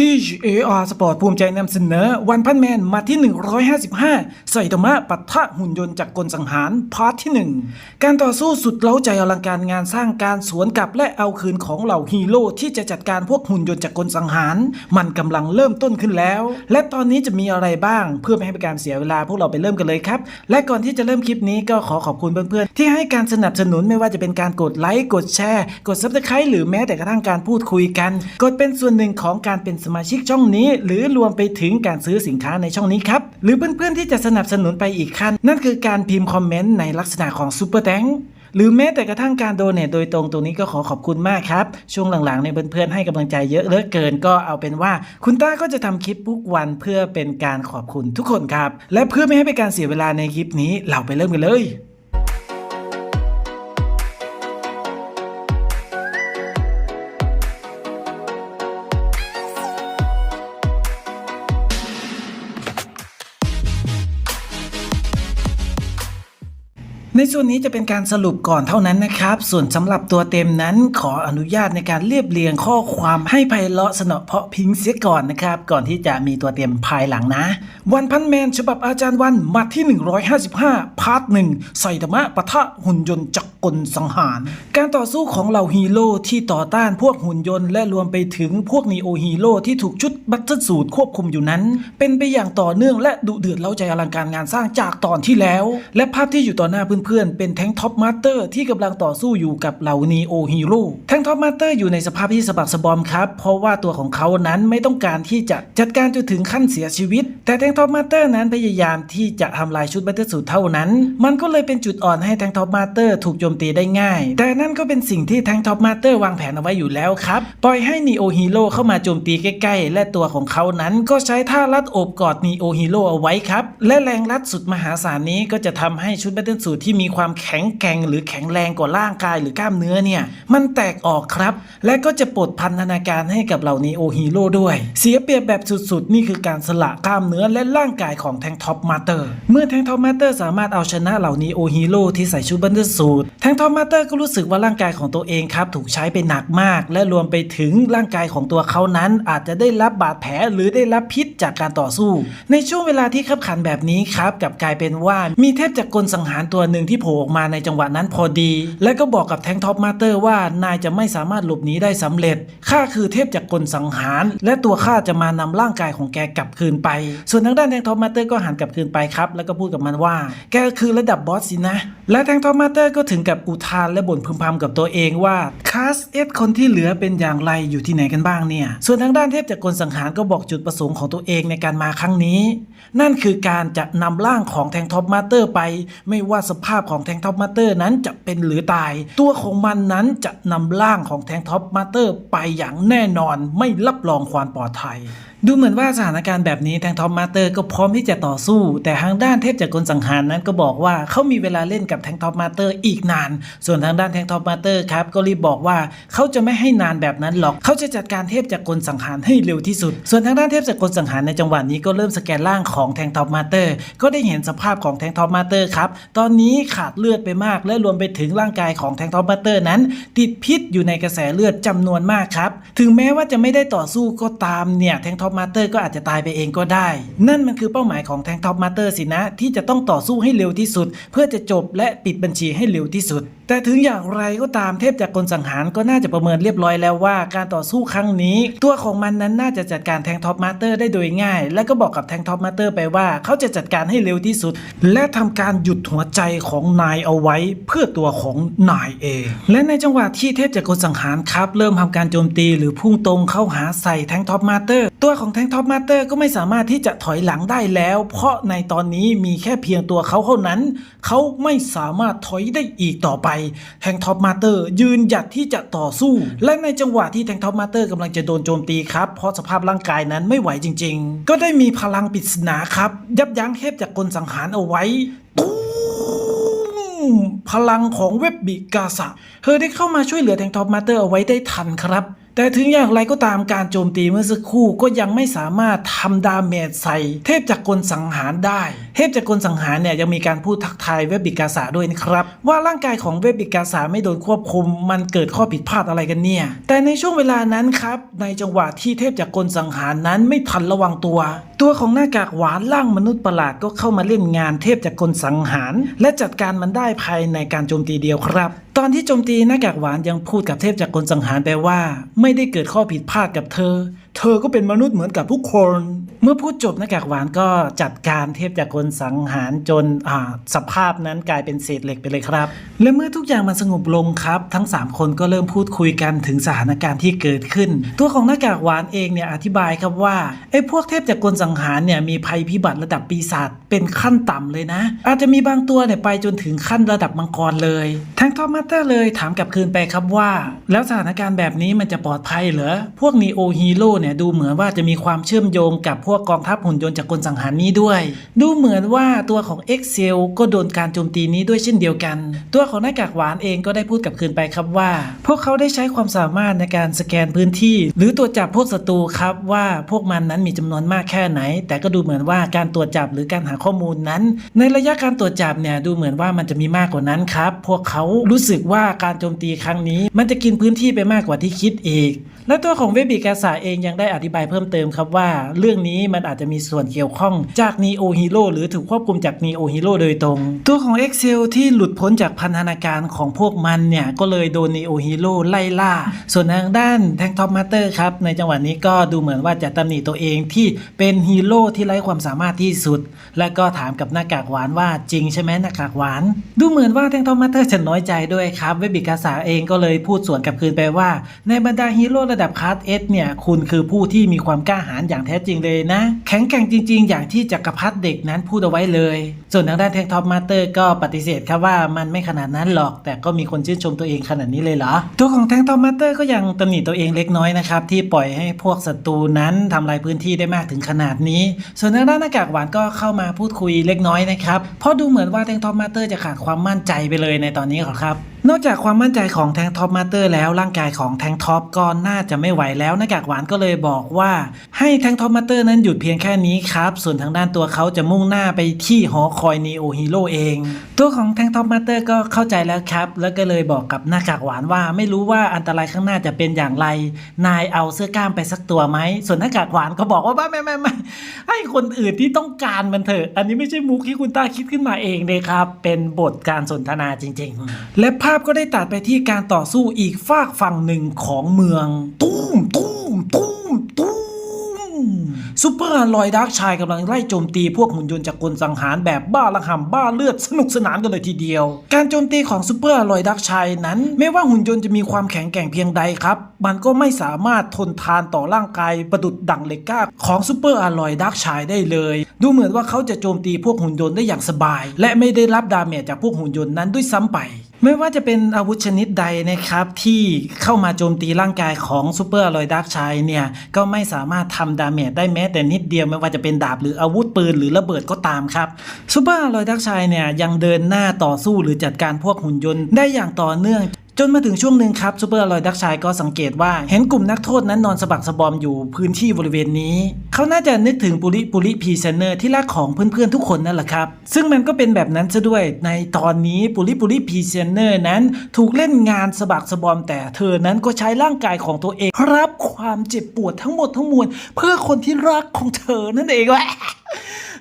TGAR Sport ภูมิใจนำเสนอวันพันแมนมาที่ 155 ใส่ธรรมะปัทะหุ่นยนต์จากกลสังหาร พาร์ทที่ 1 การต่อสู้สุดเล้าใจอลังการงานสร้างการสวนกลับและเอาคืนของเหล่าฮีโร่ที่จะจัดการพวกหุ่นยนต์จากกลสังหาร มันกำลังเริ่มต้นขึ้นแล้ว และตอนนี้จะมีอะไรบ้าง เพื่อไม่ให้เป็นการเสียเวลาพวกเราไปเริ่มกันเลยครับ และก่อนที่จะเริ่มคลิปนี้ก็ขอขอบคุณเพื่อนๆที่ให้การสนับสนุนไม่ว่าจะเป็นการกดไลค์กดแชร์ กดซับสไครต์หรือแม้แต่กระทั่งการพูดคุยกัน กดเป็นส่วนหนึ่งของการเป็นสมาชิกช่องนี้ หรือรวมไปถึงการซื้อสินค้าในช่องนี้ครับ หรือเพื่อนๆที่จะสนับสนุนไปอีกขั้น นั่นคือการพิมพ์คอมเมนต์ในลักษณะของซูเปอร์แตงหรือแม้แต่กระทั่งการโดเนทโดยตรงตรงนี้ก็ขอขอบคุณมากครับ ช่วงหลังๆในยเพื่อนๆให้กำลังใจเยอะเหลือเกินก็เอาเป็นว่า คุณต้าก็จะทำคลิปทุกวันเพื่อเป็นการขอบคุณทุกคนครับ และเพื่อไม่ให้เป็นการเสียเวลาในคลิปนี้เราไปเริ่มกันเลย ในส่วนนี้จะเป็นการสรุปก่อนเท่านั้นนะครับ ส่วนสำหรับตัวเต็มนั้นขออนุญาตในการเรียบเรียงข้อความให้ไพเราะสนอเพาะพิงเสียก่อนนะครับ ก่อนที่จะมีตัวเต็มภายหลังนะ วันพันแมนฉบับอาจารย์วันมัดที่ 155 พาร์ทหนึ่งไซตมะปะทะหุ่นยนต์จักรกลสังหาร การต่อสู้ของเหล่าฮีโร่ที่ต่อต้านพวกหุ่นยนต์และรวมไปถึงพวกนีโอฮีโร่ที่ถูกชุดบัตเตอร์สูตรควบคุมอยู่นั้น เป็นไปอย่างต่อเนื่องและดุเดือดเล้าใจอลังการงานสร้างจากตอนที่แล้ว และภาพที่อยู่ต่อหน้าเพื่อนๆเป็นแทงท็อปมาสเตอร์ที่กำลังต่อสู้อยู่กับเหล่านีโอฮีโร่แทงท็อปมาสเตอร์อยู่ในสภาพที่สะบักสะบอมครับ เพราะว่าตัวของเขานั้นไม่ต้องการที่จะจัดการจนถึงขั้นเสียชีวิต แต่แทงท็อปมาสเตอร์นั้นพยายามที่จะทำลายชุดบัตเตอร์สูตรเท่านั้น มันก็เลยเป็นจุดอ่อนให้แทงท็อปมาสเตอร์ถูกโจมตีได้ง่าย แต่นั่นก็เป็นสิ่งที่แทงท็อปมาสเตอร์วางแผนเอาไว้อยู่แล้วครับปล่อยให้นีโอฮีโร่เข้ามาโจมตีใกล้ๆ และตัวของเขานั้นก็ใช้ท่ารัดโอบกอดนีโอฮีโร่เอาไว้ครับและแรงรัดสุดมหาศาลนี้ก็จะทำให้ชุดแบตเทิลสูตรที่มีความแข็งแกร่งหรือแข็งแรงกว่าร่างกายหรือกล้ามเนื้อเนี่ยมันแตกออกครับ และก็จะปลดพันธนาการให้กับเหล่านีโอฮีโร่ด้วย เสียเปรียบแบบสุดๆ นี่คือการสละกล้ามเนื้อและร่างกายของแทงท็อปมาเตอร์เมื่อแทงท็อปมาเตอร์สามารถเอาชนะเหล่านีโอฮีโร่ที่ใส่ชุดแบตเทิลสูตรแทงท็อปมาเตอร์ก็รู้สึกว่าร่างกายของตัวเองครับถูกใช้ไปหนักมาก และรวมไปถึงร่างกายของตัวเขานั้นอาจจะได้รับบาดแผลหรือได้รับพิษจากการต่อสู้ ในช่วงเวลาที่ขับขันแบบนี้ครับกับกลายเป็นว่ามีเทพจากกลสังหารตัวหนึ่งที่โผล่ออกมาในจังหวะนั้นพอดี และก็บอกกับแทงท็อปมาเตอร์ว่านายจะไม่สามารถหลบหนีได้สำเร็จ ข้าคือเทพจากกลสังหาร และตัวข้าจะมานำร่างกายของแกกลับคืนไป ส่วนทางด้านแทงท็อปมาเตอร์ก็หันกลับคืนไปครับ แล้วก็พูดกับมันว่า แกคือระดับบอสสินะ และแทงท็อปมาเตอร์ก็ถึงกับอุทานและบ่นพึมพำกับตัวเองว่าคาสเอสคนที่เหลือเป็นอย่างไรอยู่ที่ไหนกันบ้างเนี่ย ส่วนทางด้านเทพจากกลสังหารก็บอกจุดประสงค์ของตัวเองในการมาครั้งนี้ นั่นคือการจะนำร่างของแทงท็อปมาเตอร์ไป ไม่ว่าสภาพของแทงท็อปมาเตอร์นั้นจะเป็นหรือตาย ตัวของมันนั้นจะนำร่างของแทงท็อปมาเตอร์ไปอย่างแน่นอนไม่รับรองความปลอดภัย ดูเหมือนว่าสถานการณ์แบบนี้แทงท็อปมาเตอร์ก็พร้อมที่จะต่อสู้ แต่ทางด้านเทพจากกลสังหารนั้นก็บอกว่าเขามีเวลาเล่นกับแทงท็อปมาเตอร์อีกนาน ส่วนทางด้านแทงท็อปมาเตอร์ครับก็รีบบอกว่าเขาจะไม่ให้นานแบบนั้นหรอกเขาจะจัดการเทพจากกลสังหารให้เร็วที่สุด ส่วนทางด้านเทพจากกลสังหารในจังหวะนี้ก็เริ่มสแกนร่างของแทงท็อปมาเตอร์ก็ได้เห็นสภาพของแทงท็อปมาเตอร์ครับตอนนี้ขาดเลือดไปมาก และรวมไปถึงร่างกายของแทงท็อปมาเตอร์นั้น ติดพิษอยู่ในกระแสเลือดจำนวนมากครับถึงแม้ว่าจะไม่ได้ต่อสู้ก็ตามเนี่ยแทงทอปมาสเตอร์ก็อาจจะตายไปเองก็ได้ นั่นมันคือเป้าหมายของแทงท็อปมาสเตอร์สินะ ที่จะต้องต่อสู้ให้เร็วที่สุด เพื่อจะจบและปิดบัญชีให้เร็วที่สุด แต่ถึงอย่างไรก็ตามเทพจากกลสังหารก็น่าจะประเมินเรียบร้อยแล้วว่า การต่อสู้ครั้งนี้ ตัวของมันนั้นน่าจะจัดการแทงท็อปมาสเตอร์ได้โดยง่าย และก็บอกกับแทงท็อปมาสเตอร์ไปว่าเขาจะจัดการให้เร็วที่สุด และทำการหยุดหัวใจของนายเอาไว้เพื่อตัวของนายเอง และในจังหวะที่เทพจากกลสังหารครับ เริ่มทำการโจมตีหรือพุ่งตรงเข้าหาใส่แทงท็อปมาสเตอร์ตัวของแทงท็อปมาสเตอร์ก็ไม่สามารถที่จะถอยหลังได้แล้ว เพราะในตอนนี้มีแค่เพียงตัวเขาเท่านั้น เขาไม่สามารถถอยได้อีกต่อไปแทงท็อปมาสเตอร์ยืนหยัดที่จะต่อสู้ และในจังหวะที่แทงท็อปมาสเตอร์กำลังจะโดนโจมตีครับ เพราะสภาพร่างกายนั้นไม่ไหวจริง ๆ ก็ได้มีพลังปริศนาครับ ยับยั้งเทพจากกลสังหารเอาไว้ตู้มพลังของเว็บบิกาสะเธอได้เข้ามาช่วยเหลือแทงท็อปมาสเตอร์เอาไว้ได้ทันครับ แต่ถึงอย่างไรก็ตามการโจมตีเมื่อสักครู่ก็ยังไม่สามารถทำดาเมจใส่ เทพจักรกลสังหารได้ เทพจักรกลสังหารเนี่ยยังมีการพูดทักทายเวบบิกาสาด้วยนะครับ ว่าร่างกายของเวบบิกาสาไม่โดนควบคุม มันเกิดข้อผิดพลาดอะไรกันเนี่ย แต่ในช่วงเวลานั้นครับ ในจังหวะที่เทพจักรกลสังหารนั้นไม่ทันระวังตัว ตัวของหน้ากากหวานร่างมนุษย์ประหลาดก็เข้ามาเล่นงานเทพจักรกลสังหาร และจัดการมันได้ภายในการโจมตีเดียวครับตอนที่โจมตีหน้ากากหวานยังพูดกับเทพจากกลสังหารไปว่า ไม่ได้เกิดข้อผิดพลาดกับเธอเธอก็เป็นมนุษย์เหมือนกับทุกคน เมื่อพูดจบหน้ากากหวานก็จัดการเทพจักรกลสังหารจนอ่าสภาพนั้นกลายเป็นเศษเหล็กไปเลยครับ และเมื่อทุกอย่างมันสงบลงครับ ทั้ง 3 คนก็เริ่มพูดคุยกันถึงสถานการณ์ที่เกิดขึ้น ตัวของหน้ากากหวานเองเนี่ยอธิบายครับว่าไอ้พวกเทพจักรกลสังหารเนี่ยมีภัยพิบัติระดับปีศาจเป็นขั้นต่ำเลยนะ อาจจะมีบางตัวเนี่ยไปจนถึงขั้นระดับมังกรเลย ทั้งทอมมาสเตอร์เลยถามกลับคืนไปครับว่า แล้วสถานการณ์แบบนี้มันจะปลอดภัยเหรอพวกนีโอฮีโร่เนี่ยดูเหมือนว่าจะมีความเชื่อมโยงกับพวกกองทัพหุ่นยนต์จากกลสังหารนี้ด้วย ดูเหมือนว่าตัวของ Excel ก็โดนการโจมตีนี้ด้วยเช่นเดียวกัน ตัวของหน้ากากหวานเองก็ได้พูดกับคืนไปครับว่า พวกเขาได้ใช้ความสามารถในการสแกนพื้นที่ หรือตรวจจับพวกศัตรูครับว่าพวกมันนั้นมีจำนวนมากแค่ไหน แต่ก็ดูเหมือนว่าการตรวจจับหรือการหาข้อมูลนั้น ในระยะการตรวจจับเนี่ยดูเหมือนว่ามันจะมีมากกว่านั้นครับพวกเขารู้สึกว่าการโจมตีครั้งนี้ มันจะกินพื้นที่ไปมากกว่าที่คิดอีก และตัวของเวบิกาสาเองยังได้อธิบายเพิ่มเติมครับว่า เรื่องนี้มันอาจจะมีส่วนเกี่ยวข้องจากนีโอฮีโร่หรือถูกควบคุมจากนีโอฮีโร่โดยตรง ตัวของ Excel ที่หลุดพ้นจากพันธนาการของพวกมันเนี่ย ก็เลยโดนนีโอฮีโร่ไล่ล่า ส่วนทางด้านแทงท็อปมาสเตอร์ครับในจังหวะนี้ก็ดูเหมือนว่าจะตำหนิตัวเองที่เป็นฮีโร่ที่ไร้ความสามารถที่สุด และก็ถามกับหน้ากากหวานว่าจริงใช่ไหมหน้ากากหวาน ดูเหมือนว่าแทงท็อปมาสเตอร์จะน้อยใจด้วยครับเวบิกาสาเองก็เลยพูดสวนกลับคืนไปว่า ในบรรดาฮีโร่ระดับคลาสเอสเนี่ยคุณคือผู้ที่มีความกล้าหาญอย่างแท้จริงเลยนะ แข็งแกร่งจริง ๆ อย่างที่จักรพรรดิเด็กนั้นพูดเอาไว้เลย ส่วนทางด้านแทงท็อปมาสเตอร์ก็ปฏิเสธครับว่ามันไม่ขนาดนั้นหรอก แต่ก็มีคนชื่นชมตัวเองขนาดนี้เลยเหรอ ตัวของแทงท็อปมาสเตอร์ก็ยังตำหนิตัวเองเล็กน้อยนะครับที่ปล่อยให้พวกศัตรูนั้นทำลายพื้นที่ได้มากถึงขนาดนี้ ส่วนทางด้านหน้ากากหวานก็เข้ามาพูดคุยเล็กน้อยนะครับเพราะดูเหมือนว่าแทงท็อปมาสเตอร์จะขาดความมั่นใจไปเลยในตอนนี้ครับ นอกจากความมั่นใจของแทงท็อปมาเตอร์แล้วร่างกายของแทงท็อปก็น่าจะไม่ไหวแล้วหน้ากากหวานก็เลยบอกว่าให้แทงท็อปมาเตอร์นั้นหยุดเพียงแค่นี้ครับ ส่วนทางด้านตัวเขาจะมุ่งหน้าไปที่หอคอยนีโอฮีโร่เอง ตัวของแทงท็อปมาเตอร์ก็เข้าใจแล้วครับ แล้วก็เลยบอกกับหน้ากากหวานว่าไม่รู้ว่าอันตรายข้างหน้าจะเป็นอย่างไร นายเอาเสื้อกล้ามไปสักตัวไหมส่วนหน้ากากหวานก็บอกว่าไม่ไม่ไม่ไม่ให้คนอื่นที่ต้องการมันเถอะ อันนี้ไม่ใช่มุกที่คุณต้าคิดขึ้นมาเองเลยครับ เป็นบทการสนทนาจริง ๆ และภาพก็ได้ตัดไปที่การต่อสู้อีกฝากฝั่งหนึ่งของเมือง ตุ้มตุ้มตุ้มตุ้มซูเปอร์ลอยดักชายกำลังไล่โจมตีพวกหุ่นยนต์จากกลสังหารแบบบ้าระห่ำบ้าเลือดสนุกสนานกันเลยทีเดียว การโจมตีของซูเปอร์ลอยดักชายนั้น ไม่ว่าหุ่นยนต์จะมีความแข็งแกร่งเพียงใดครับ มันก็ไม่สามารถทนทานต่อร่างกายประดุดดั่งเหล็กก้าของซูเปอร์อลอยดักชายได้เลย ดูเหมือนว่าเขาจะโจมตีพวกหุ่นยนต์ได้อย่างสบาย และไม่ได้รับดาเมจจากพวกหุ่นยนต์นั้นด้วยซ้ำไป ไม่ว่าจะเป็นอาวุธชนิดใดนะครับ ที่เข้ามาโจมตีร่างกายของซูเปอร์อลอยดักชัยเนี่ย ก็ไม่สามารถทำดาเมจได้แม้แต่นิดเดียวไม่ว่าจะเป็นดาบหรืออาวุธปืนหรือระเบิดก็ตามครับซูเปอร์อลอยดักชัยเนี่ยยังเดินหน้าต่อสู้หรือจัดการพวกหุ่นยนต์ได้อย่างต่อเนื่อง จนมาถึงช่วงหนึ่งครับซูเปอร์ลอยดักชายก็สังเกตว่าเห็นกลุ่มนักโทษนั้นนอนสะบักสะบอมอยู่พื้นที่บริเวณนี้ เขาน่าจะนึกถึงปุริปุริพีเซนเนอร์ที่รักของเพื่อนๆทุกคนนั่นแหละครับ ซึ่งมันก็เป็นแบบนั้นซะด้วยในตอนนี้ปุริปุริพีเซนเนอร์นั้นถูกเล่นงานสะบักสะบอม แต่เธอนั้นก็ใช้ร่างกายของตัวเอง รับความเจ็บปวดทั้งหมดทั้งมวลเพื่อคนที่รักของเธอนั่นเองแหละ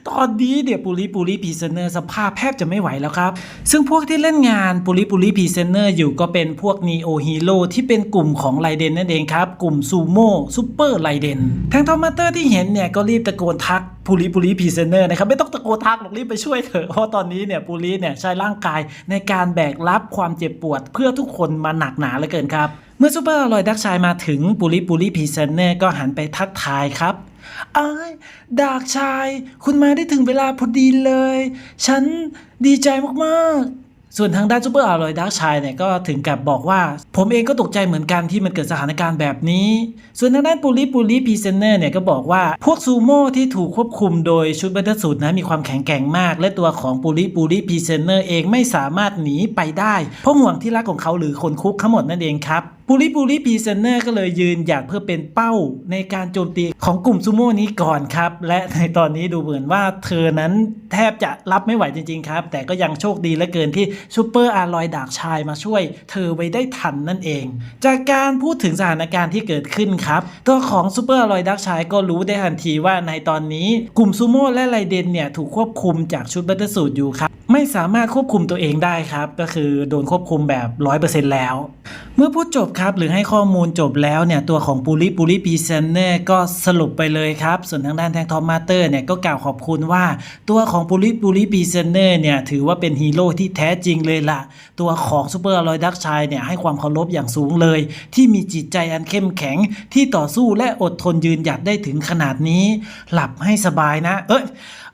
ตอนนี้เดี๋ยวปุริปุริพีเซนเนอร์สภาพแทบจะไม่ไหวแล้วครับ ซึ่งพวกที่เล่นงานปุริปุริพีเซนเนอร์อยู่ก็เป็นพวกนีโอฮีโร่ที่เป็นกลุ่มของไลเดนนั่นเองครับ กลุ่มซูโม่ซูเปอร์ไลเดนทางทอมมาเตอร์ที่เห็นเนี่ยก็รีบตะโกนทักปุริปุริพีเซนเนอร์นะครับไม่ต้องตะโกนทักหรอกรีบไปช่วยเถอะเพราะตอนนี้เนี่ยปุริเนี่ยใช้ร่างกายในการแบกรับความเจ็บปวด เพื่อทุกคนมาหนักหนาเหลือเกินครับเมื่อซูเปอร์ลอยดักชายมาถึงปุริปุริพีเซนเนอร์ก็หันไปทักทายครับ อ้ายดากชาย คุณมาได้ถึงเวลาพอดีเลย ฉันดีใจมากๆ ส่วนทางด้านซูเปอร์อารอยดักชายเนี่ยก็ถึงกับบอกว่า ผมเองก็ตกใจเหมือนกันที่มันเกิดสถานการณ์แบบนี้ ส่วนทางด้านปูริปูริพีเซนเนอร์เนี่ยก็บอกว่าพวกซูโม่ที่ถูกควบคุมโดยชุดบัตเตอร์สูตรนะมีความแข็งแกร่งมาก และตัวของปูริปูริพีเซนเนอร์เองไม่สามารถหนีไปได้ เพราะห่วงที่รักของเขาหรือคนคุกทั้งหมดนั่นเองครับ ปูริปูริพีเซนเนอร์ก็เลยยืนหยัดเพื่อเป็นเป้าในการโจมตีของกลุ่มซูโม่นี้ก่อนครับ และในตอนนี้ดูเหมือนว่าเธอนั้นแทบจะรับไม่ไหวจริง ๆ ครับ แต่ก็ยังโชคดีเหลือเกินที่ซูเปอร์อารอยดากชายมาช่วย เธอไว้ได้ทันนั่นเอง จากการพูดถึงสถานการณ์ที่เกิดขึ้นครับ ตัวของซูเปอร์อารอยดักชายก็รู้ได้ทันทีว่าในตอนนี้กลุ่มซูโม่และไรเดนเนี่ยถูกควบคุมจากชุดบัตเตอร์สูตรอยู่ครับไม่สามารถควบคุมตัวเองได้ครับ ก็คือโดนควบคุมแบบ 100%แล้ว เมื่อพูดจบครับหรือให้ข้อมูลจบแล้วเนี่ยตัวของปูริปูริพีเซนเนอร์ก็สรุปไปเลยครับ ส่วนทางด้านแทงทอมมาเตอร์เนี่ยก็กล่าวขอบคุณว่า ตัวของปูริปูริพีเซนเนอร์เนี่ยถือว่าเป็นฮีโร่ที่แท้จริงเลยล่ะ ตัวของซูเปอร์ลอยดักชายเนี่ยให้ความเคารพอย่างสูงเลย ที่มีจิตใจอันเข้มแข็งที่ต่อสู้และอดทนยืนหยัดได้ถึงขนาดนี้ หลับให้สบายนะ เอ้ย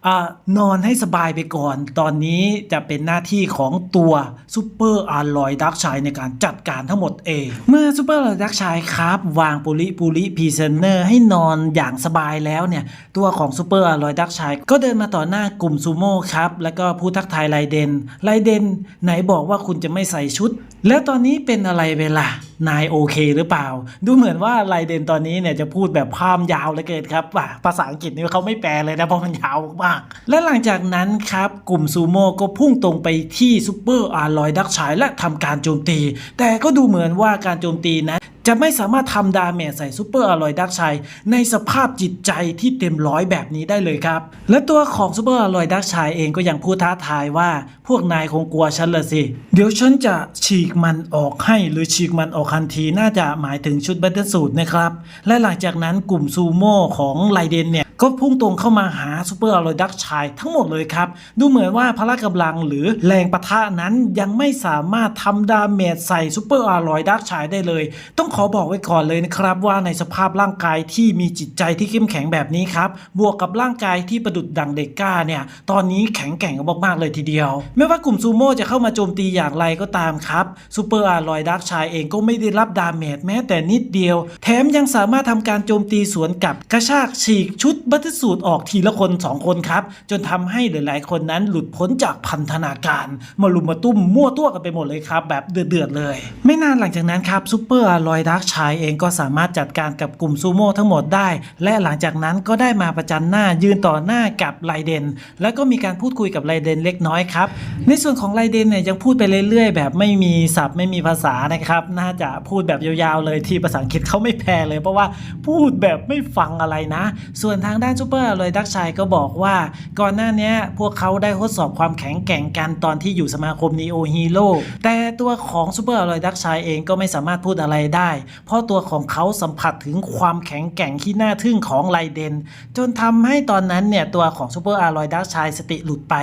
อนอนให้สบายไปก่อน ตอนนี้จะเป็นหน้าที่ของตัวซูเปอร์อาร์ลอยดักชายในการจัดการทั้งหมดเอง เมื่อซูเปอร์อาร์ลอยดักชายครับวางปุริปุริพีเซนเนอร์ให้นอนอย่างสบายแล้วเนี่ย ตัวของซูเปอร์อาร์ลอยดักชายก็เดินมาต่อหน้ากลุ่มซูโม่ครับ แล้วก็พูดทักทายไลเดนไลเดนไหนบอกว่าคุณจะไม่ใส่ชุด แล้วตอนนี้เป็นอะไรเวลานายโอเคหรือเปล่า ดูเหมือนว่าไลเดนตอนนี้เนี่ยจะพูดแบบพามยาวเลือเกินครับภาษาอังกฤษนี่เขาไม่แปลเลยนะเพราะมันยาวมากและหลังจากนั้นครับ กลุ่มซูโม่ก็พุ่งตรงไปที่ซูเปอร์อาร์ลอยดักชายและทำการโจมตี แต่ก็ดูเหมือนว่าการโจมตีนั้น จะไม่สามารถทำดาเมจใส่ซูเปอร์อรอยดักชัยในสภาพจิตใจที่เต็มร้อยแบบนี้ได้เลยครับ และตัวของซูเปอร์อรอยดักชัยเองก็ยังพูดท้าทายว่า พวกนายคงกลัวฉันละสิ เดี๋ยวฉันจะฉีกมันออกให้หรือฉีกมันออกทันทีน่าจะหมายถึงชุดบัตเตอร์สูตรนะครับ และหลังจากนั้นกลุ่มซูโม่ของไลเดนเนี่ย ก็พุ่งตรงเข้ามาหาซูเปอร์อรอยดักชายทั้งหมดเลยครับ ดูเหมือนว่าพละกำลังหรือแรงปะทะนั้นยังไม่สามารถทำดาเมจใส่ซูเปอร์อรอยดักชายได้เลย ต้องขอบอกไว้ก่อนเลยนะครับว่าในสภาพร่างกายที่มีจิตใจที่เข้มแข็งแบบนี้ครับ บวกกับร่างกายที่ประดุดดังเด็กก้าเนี่ย ตอนนี้แข็งแกร่งมากๆเลยทีเดียว ไม่ว่ากลุ่มซูโม่จะเข้ามาโจมตีอย่างไรก็ตามครับซูเปอร์อารอยดักชายเองก็ไม่ได้รับดาเมจแม้แต่นิดเดียว แถมยังสามารถทำการโจมตีสวนกับ กระชากฉีกชุดบัตสูตรออกทีละคน 2 คนครับ จนทำให้หลายๆ คนนั้นหลุดพ้นจากพันธนาการ มาลุมมาตุ้มมั่วตัวกันไปหมดเลยครับ แบบเดือดๆเลย ไม่นานหลังจากนั้นครับซูเปอร์ลอยดักชายเองก็สามารถจัดการกับกลุ่มซูโม่ทั้งหมดได้ และหลังจากนั้นก็ได้มาประจันหน้ายืนต่อหน้ากับไลเดน แล้วก็มีการพูดคุยกับไลเดนเล็กน้อยครับ ในส่วนของไลเดนเนี่ยยังพูดไปเรื่อยๆ แบบไม่มีศัพท์ไม่มีภาษานะครับ น่าจะพูดแบบยาวๆเลยที่ภาษาอังกฤษเขาไม่แปลเลย เพราะว่าพูดแบบไม่ฟังอะไรนะ ส่วนทางด้านซูเปอร์ลยดักชายก็บอกว่าก่อนหน้านี้พวกเขาได้ทดสอบความแข็งแกร่งกันตอนที่อยู่สมาคมนีโอฮีโร่แต่ตัวของซูเปอร์ลอยดักชายเองก็ไม่สามารถพูดอะไรได้เพราะตัวของเขาสัมผัสถึงความแข็งแกร่งที่น่าทึ่งของไลเดน จนทำให้ตอนนั้นเนี่ยตัวของซูเปอร์อารอยดักชายสติหลุดไป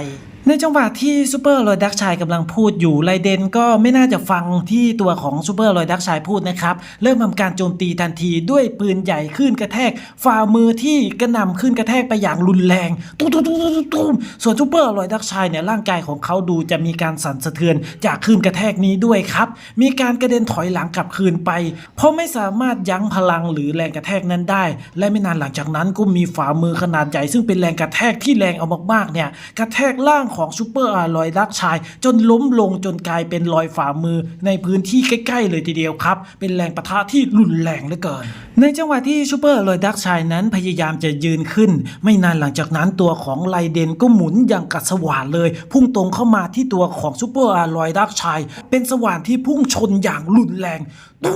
ในจังหวะที่ซูเปอร์ลอยดักชายกำลังพูดอยู่ไลเดนก็ไม่น่าจะฟังที่ตัวของซูเปอร์ลอยดักชายพูดนะครับ เริ่มทำการโจมตีทันทีด้วยปืนใหญ่ขึ้นกระแทกฝ่ามือที่กระหน่ำขึ้นกระแทกไปอย่างรุนแรงตุ้มตุ้มตุ้มตุ้มตุ้มส่วนซูเปอร์ลอยดักชายเนี่ยร่างกายของเขาดูจะมีการสั่นสะเทือนจากคลื่นกระแทกนี้ด้วยครับ มีการกระเด็นถอยหลังกลับคืนไป เพราะไม่สามารถยั้งพลังหรือแรงกระแทกนั้นได้ และไม่นานหลังจากนั้นก็มีฝ่ามือขนาดใหญ่ซึ่งเป็นแรงกระแทกที่แรงเอามากๆเนี่ยกระแทกล่างของซูเปอร์อาร์ลอยดักชาย จนล้มลงจนกลายเป็นรอยฝ่ามือในพื้นที่ใกล้ ๆ เลยทีเดียวครับ เป็นแรงปะทะที่รุนแรงเหลือเกิน ในจังหวะที่ซูเปอร์ลอยดักชายนั้นพยายามจะยืนขึ้น ไม่นานหลังจากนั้นตัวของไลเดนก็หมุนอย่างกัดสว่านเลย พุ่งตรงเข้ามาที่ตัวของซูเปอร์อาร์ลอยดักชาย เป็นสว่านที่พุ่งชนอย่างรุนแรงตู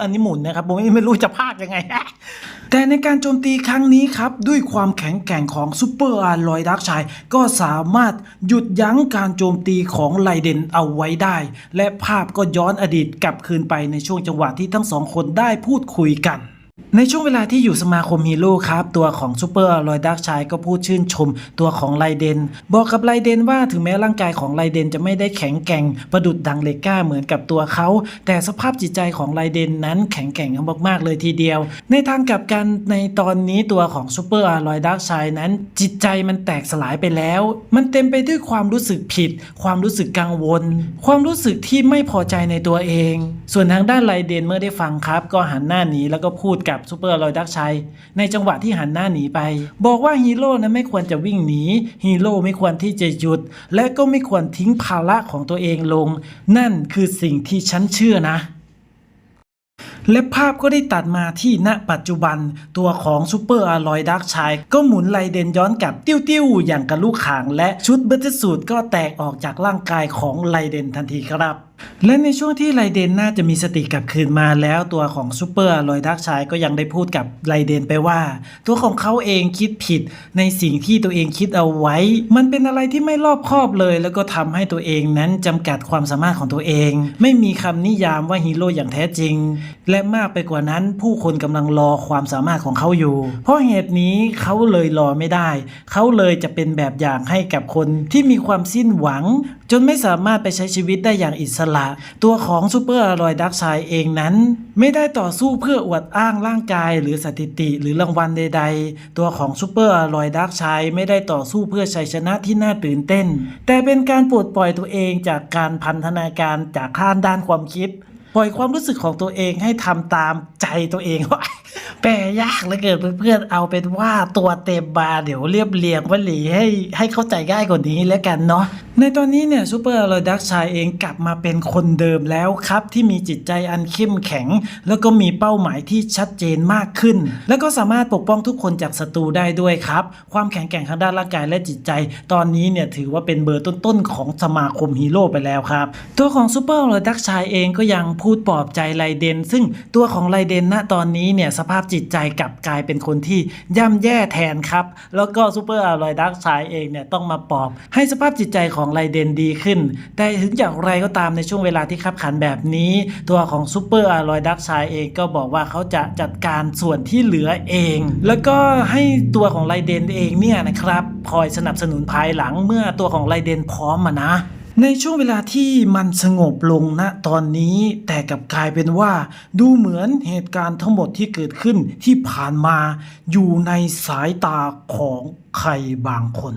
อันนี้หมุนนะครับผมไม่รู้จะพากยังไงแต่ในการโจมตีครั้งนี้ครับ ด้วยความแข็งแกร่งของซูเปอร์อาร์ลอยดักชายก็สามารถหยุดยั้งการโจมตีของไลเดนเอาไว้ได้ และภาพก็ย้อนอดีตกลับคืนไปในช่วงจังหวะที่ทั้งสองคนได้พูดคุยกัน ในช่วงเวลาที่อยู่สมาคมฮีโร่ครับตัวของซูเปอร์ลอยดักชายก็พูดชื่นชม ตัวของไลเดน บอกกับไลเดนว่าถึงแม้ร่างกายของไลเดนจะไม่ได้แข็งแกร่งประดุดดังเลก้าเหมือนกับตัวเขา แต่สภาพจิตใจของไลเดนนั้นแข็งแกร่งมากๆเลยทีเดียว ในทางกลับกันในตอนนี้ตัวของซูเปอร์ลอยดักชายนั้น จิตใจมันแตกสลายไปแล้ว มันเต็มไปด้วยความรู้สึกผิด ความรู้สึกกังวล ความรู้สึกที่ไม่พอใจในตัวเอง ส่วนทางด้านไลเดนเมื่อได้ฟังครับ ก็หันหน้าหนีแล้วก็พูดกับซูเปอร์ลอยดักชัย ในจังหวะที่หันหน้าหนีไป บอกว่าฮีโร่นั้นไม่ควรจะวิ่งหนีฮีโร่ไม่ควรที่จะหยุด และก็ไม่ควรทิ้งภาระของตัวเองลง นั่นคือสิ่งที่ฉันเชื่อนะและภาพก็ได้ตัดมาที่ณปัจจุบันตัวของซูเปอร์อลอยดักชายก็หมุนไลเดนย้อนกลับติ้วๆ อย่างกระลูกขางและชุดเบตสูตก็แตกออกจากร่างกายของไลเดนทันทีครับและในช่วงที่ไลเดนน่าจะมีสติกลับคืนมาแล้วตัวของซูเปอร์ลอยดักชายก็ยังได้พูดกับไลเดนไปว่า ตัวของเขาเองคิดผิดในสิ่งที่ตัวเองคิดเอาไว้ มันเป็นอะไรที่ไม่รอบคอบเลย แล้วก็ทำให้ตัวเองนั้นจำกัดความสามารถของตัวเอง ไม่มีคำนิยามว่าฮีโร่อย่างแท้จริง และมากไปกว่านั้นผู้คนกำลังรอความสามารถของเขาอยู่ เพราะเหตุนี้เขาเลยรอไม่ได้ เขาเลยจะเป็นแบบอย่างให้กับคนที่มีความสิ้นหวังจนไม่สามารถไปใช้ชีวิตได้อย่างอิสระ ตัวของซูเปอร์อรอยดักชายเองนั้น ไม่ได้ต่อสู้เพื่ออวดอ้างร่างกาย หรือสถิติหรือรางวัลใด ๆ ตัวของซูเปอร์อรอยดักชายไม่ได้ต่อสู้เพื่อชัยชนะที่น่าตื่นเต้น แต่เป็นการปลดปล่อยตัวเองจากการพันธนาการจากข้านด้านความคิด ปล่อยความรู้สึกของตัวเองให้ทำตามใจตัวเองแปลยากเหลือเกินเพื่อนๆเอาเป็นว่าตัวเต็มบาเดี๋ยวเรียบเรียงวลีให้ให้เข้าใจง่ายกว่านี้แล้วกันเนาะในตอนนี้เนี่ยซูเปอร์อลอยดักชายเองกลับมาเป็นคนเดิมแล้วครับ ที่มีจิตใจอันเข้มแข็ง แล้วก็มีเป้าหมายที่ชัดเจนมากขึ้น แล้วก็สามารถปกป้องทุกคนจากศัตรูได้ด้วยครับ ความแข็งแกร่งทางด้านร่างกายและจิตใจ ตอนนี้เนี่ยถือว่าเป็นเบอร์ต้นๆของสมาคมฮีโร่ไปแล้วครับ ตัวของซูเปอร์อลอยดักชายเองก็ยังพูดปลอบใจไลเดน ซึ่งตัวของไลเดนณตอนนี้เนี่ยสภาพจิตใจกลับกลายเป็นคนที่ย่ำแย่แทนครับ แล้วก็ซูเปอร์อลอยดักชายเองเนี่ยต้องมาปลอบ ให้สภาพจิตใจของไลเดนดีขึ้น แต่ถึงอย่างไรก็ตามในช่วงเวลาที่ขับขันแบบนี้ ตัวของซูเปอร์อลอยดักชายเองก็บอกว่าเขาจะจัดการส่วนที่เหลือเอง แล้วก็ให้ตัวของไลเดนเองเนี่ยนะครับคอยสนับสนุนภายหลังเมื่อตัวของไลเดนพร้อมมานะ ในช่วงเวลาที่มันสงบลงณตอนนี้แต่กลับกลายเป็นว่า ดูเหมือนเหตุการณ์ทั้งหมดที่เกิดขึ้นที่ผ่านมาอยู่ในสายตาของใครบางคน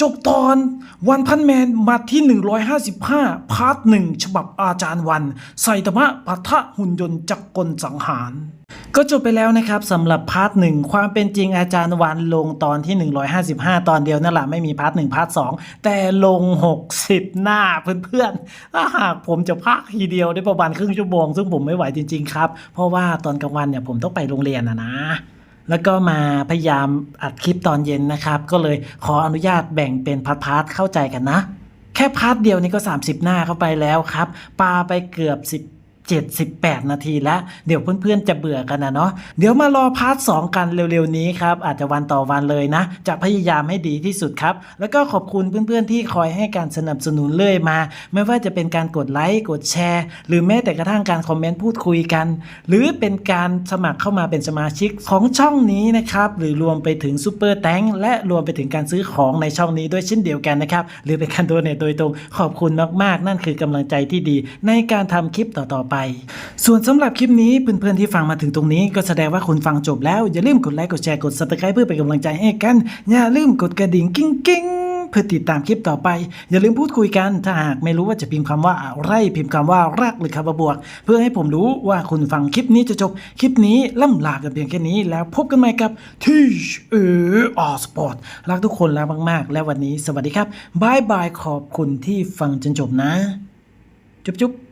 จบตอนวันพันแมนมาที่ 155 พาร์ทหนึ่งฉบับอาจารย์วัน ไซตามะปะทะหุ่นยนต์จักรกลสังหาร ก็จบไปแล้วนะครับสำหรับพาร์ทหนึ่งความเป็นจริงอาจารย์วันลงตอนที่ 155 ตอนเดียวนั่นแหละไม่มีพาร์ทหนึ่งพาร์ทสองแต่ลง 60 หน้าเพื่อนๆถ้าหากผมจะพากทีเดียวได้ประมาณครึ่งชั่วโมง ซึ่งผมไม่ไหวจริงๆครับ เพราะว่าตอนกลางวันเนี่ยผมต้องไปโรงเรียนนะนะแล้วก็มาพยายามอัดคลิปตอนเย็นนะครับ ก็เลยขออนุญาตแบ่งเป็นพาร์ทๆเข้าใจกันนะ แค่พาร์ทเดียวนี่ก็ 30 หน้าเข้าไปแล้วครับปาไปเกือบ 10 78 นาทีแล้วเดี๋ยวเพื่อนๆจะเบื่อกันนะเนาะเดี๋ยวมารอพาร์ท2กันเร็วๆนี้ครับอาจจะวันต่อวันเลยนะ จะพยายามให้ดีที่สุดครับ แล้วก็ขอบคุณเพื่อนๆที่คอยให้การสนับสนุนเรื่อยมา ไม่ว่าจะเป็นการกดไลค์กดแชร์ หรือแม้แต่กระทั่งการคอมเมนต์พูดคุยกัน หรือเป็นการสมัครเข้ามาเป็นสมาชิกของช่องนี้นะครับหรือรวมไปถึงซูเปอร์แตงและรวมไปถึงการซื้อของในช่องนี้ด้วยเช่นเดียวกันนะครับหรือเป็นการโดเนทโดยตรงขอบคุณมากๆ นั่นคือกำลังใจที่ดี ในการทำคลิปต่อๆไปส่วนสำหรับคลิปนี้เพื่อนๆที่ฟังมาถึงตรงนี้ ก็แสดงว่าคุณฟังจบแล้ว อย่าลืมกดไลค์กดแชร์กด subscribe เพื่อเป็นกำลังใจให้กัน อย่าลืมกดกระดิ่งกิ้งกิ้งเพื่อติดตามคลิปต่อไป อย่าลืมพูดคุยกัน ถ้าหากไม่รู้ว่าจะพิมพ์คำว่าอะไรพิมพ์คำว่ารักหรือคำว่าบวก เพื่อให้ผมรู้ว่าคุณฟังคลิปนี้จะจบคลิปนี้ล่ำลากันเพียงแค่นี้แล้วพบกันใหม่กับที่เอออสปอร์ตรักทุกคนแล้วมาก ๆ และวันนี้สวัสดีครับบายบายขอบคุณที่ฟังจนจบนะ จุ๊บจุ๊บ